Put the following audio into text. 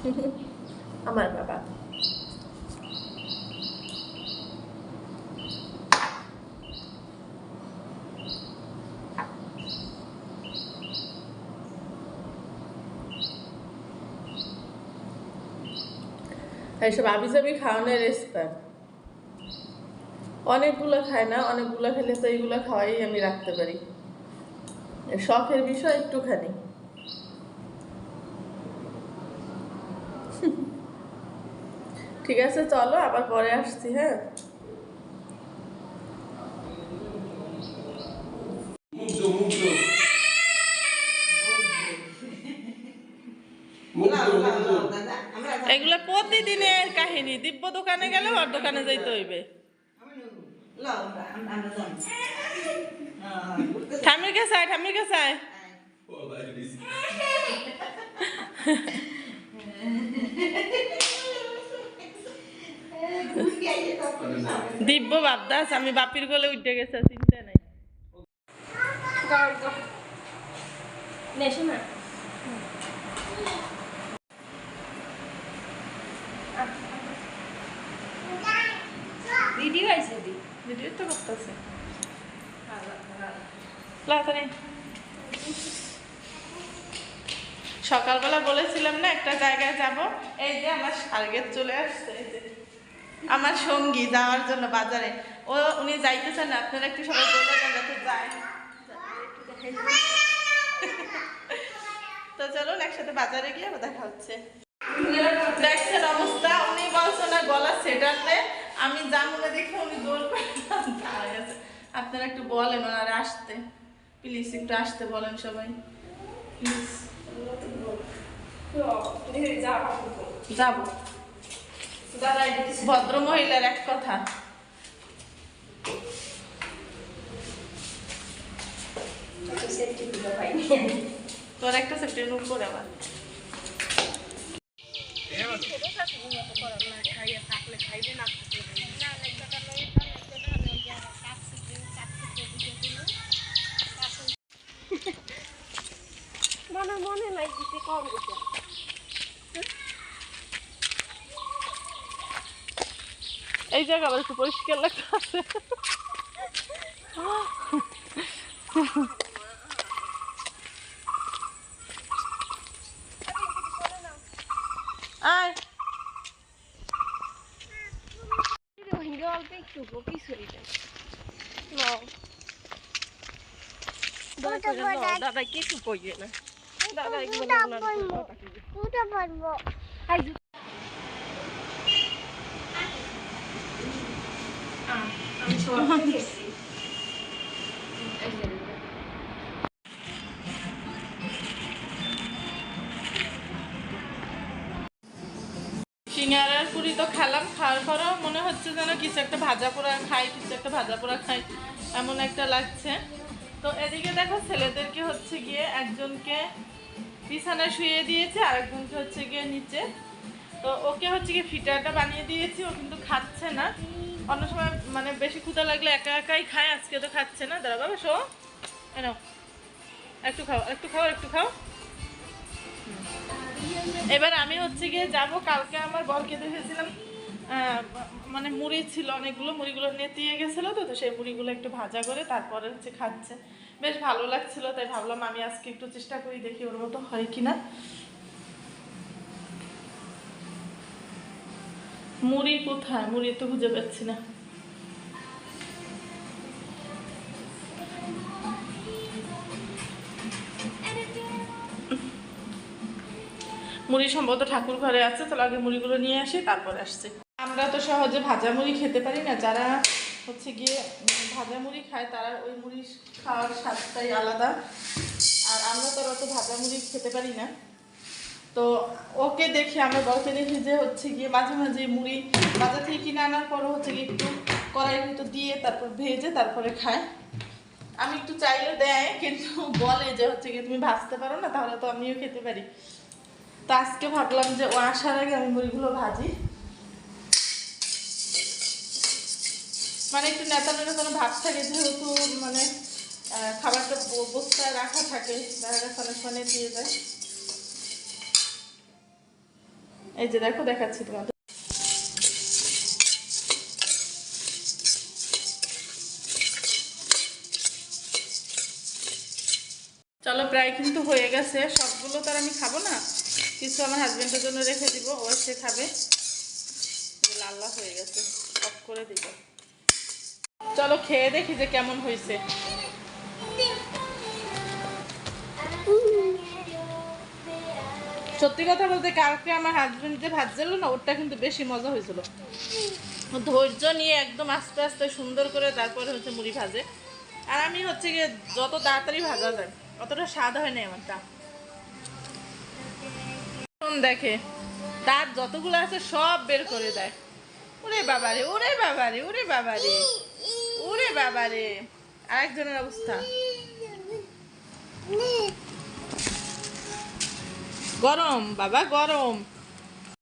আমার বাবা। এইসব আবি যাবি খাওয়ানোর এক্সপার্ট অনেকগুলো খায় না, অনেকগুলো খেলে তো এইগুলো খাওয়াই আমি রাখতে পারি। শখের বিষয় একটুখানি। ঠিক আছে চলো আবার পরে আসছি হ্যাঁ। এগুলো প্রতিদিনের কাহিনী দিব্য দোকানে গেলে ওর দোকানে যাইতে হইবে। ঠামির কাছে আয় ঠামির কাছে আয়। দিব্য বাপদাস আমি বাপির গলে উঠে গেছে চিন্তা নাই। ভিডিও আইছে ভিডিও তো করতেছে। সকালবেলা বলেছিলাম না একটা জায়গায় যাব। এই যে আমার টার্গেট চলে আসছে এই যে। আমার সঙ্গী যাওয়ার জন্য বাজারে। ও উনি যাইতেছেন না আপনারা একটু সবাই বলে দেন যাতে যায় তো চলুন একসাথে বাজারে গিয়ে দেখা হচ্ছে। দেখছেন অবস্থা উনি বলছে না গলা সেটাতে আমি জামুনে দেখে উনি জোর করে গেছে। আপনারা একটু বলেন ওনারা আসতে। প্লিজ একটু আসতে বলেন সবাই। প্লিজ। যাব। ভদ্র মহিলার এক কথা। পাইনি। তোর একটা সেফটি নুট করে আবার। মনে মনে লাগছে কম দিতে এই জায়গা আবার একটু পরিষ্কার লাগতে আছে। আয়। অল্প একটু পিছুরিটা দাদা কে একটু পড়বে না? দাদা এগুলো পুরো পারব আমি সব দেখছি সিঙ্গারার পুরি তো খেলাম, খাওয়ার পরেও মনে হচ্ছে যেন কিছু একটা ভাজা পোড়া খাই, কিছু একটা ভাজা পোড়া খাই, এমন একটা লাগছে। তো এদিকে দেখো ছেলেদেরকে হচ্ছে গিয়ে একজনকে বিছানায় শুয়ে দিয়েছে আর একজনকে হচ্ছে গিয়ে নিচে। তো ওকে হচ্ছে গিয়ে ফিটারটা বানিয়ে দিয়েছি ও কিন্তু খাচ্ছে না। অন্য সময় মানে বেশি ক্ষুদা লাগলে একা একাই খায় আজকে তো খাচ্ছে না। দাঁড়া বাবা শো এনো একটু খাও একটু খাও একটু খাও। এবার আমি হচ্ছে গিয়ে যাব কালকে আমার বরকে দেখেছিলাম আহ, মানে মুড়ি ছিল অনেকগুলো মুড়িগুলো নেতিয়ে গেছিল তো তো সেই মুড়িগুলো একটু ভাজা করে তারপরে হচ্ছে খাচ্ছে। বেশ ভালো লাগছিল তাই ভাবলাম আমি আজকে একটু চেষ্টা করি দেখি ওর মতো হয় কিনা। মুড়ি কোথায়? মুড়ি তো খুঁজে পাচ্ছি না। মুড়ি সম্ভবত ঠাকুর ঘরে আছে, তাহলে আগে মুড়িগুলো নিয়ে আসি, তারপরে আসছে। আমরা তো সহজে ভাজা মুড়ি খেতে পারি না, যারা হচ্ছে গিয়ে ভাজা মুড়ি খায়, তারা ওই মুড়ি খাওয়ার স্বাদটাই আলাদা। আর আমরা তো অত ভাজা মুড়ি খেতে পারি না। তো ওকে দেখে আমরা বলকে দেখি যে হচ্ছে গিয়ে মাঝে মাঝে মুড়ি বাজার থেকে কিনে আনার পরও হচ্ছে গিয়ে একটু কড়াইয়ের ভিতর দিয়ে তারপর ভেজে তারপরে খায়। আমি একটু চাইলে দেয়, কিন্তু বলে যে হচ্ছে গিয়ে তুমি ভাজতে পারো না, তাহলে তো আমিও খেতে পারি। তো আজকে ভাবলাম যে ও আসার আগে আমি মুড়িগুলো ভাজি। মানে একটু নেতা নেতা কোনো ভাত থাকে, যেহেতু মানে খাবারটা বস্তায় রাখা থাকে, দেখা গেছে অনেক সময় দিয়ে যায়। এই যে দেখো, দেখাচ্ছি তোমাদের। চলো, প্রায় কিন্তু হয়ে গেছে। সবগুলো তো আর আমি খাব না। কিছু আমার হাজবেন্ডের জন্য রেখে দিব, ও সে খাবে। এই যে লাল লাল হয়ে গেছে। অফ করে দিব। চলো, খেয়ে দেখি যে কেমন হয়েছে। সত্যি কথা বলতে কালকে আমার হাজবেন্ড যে ভাজছিল না ওটা কিন্তু বেশি মজা হয়েছিল। ধৈর্য নিয়ে একদম আস্তে আস্তে সুন্দর করে তারপরে হচ্ছে মুড়ি ভাজে। আর আমি হচ্ছে গিয়ে যত তাড়াতাড়ি ভাজা যায়, অতটা স্বাদ হয় না আমারটা। দেখে, তার যতগুলো আছে সব বের করে দেয়। ওরে বাবারে ওরে বাবারে ওরে বাবারে ওরে বাবারে। আরেকজনের অবস্থা। গরম বাবা গরম।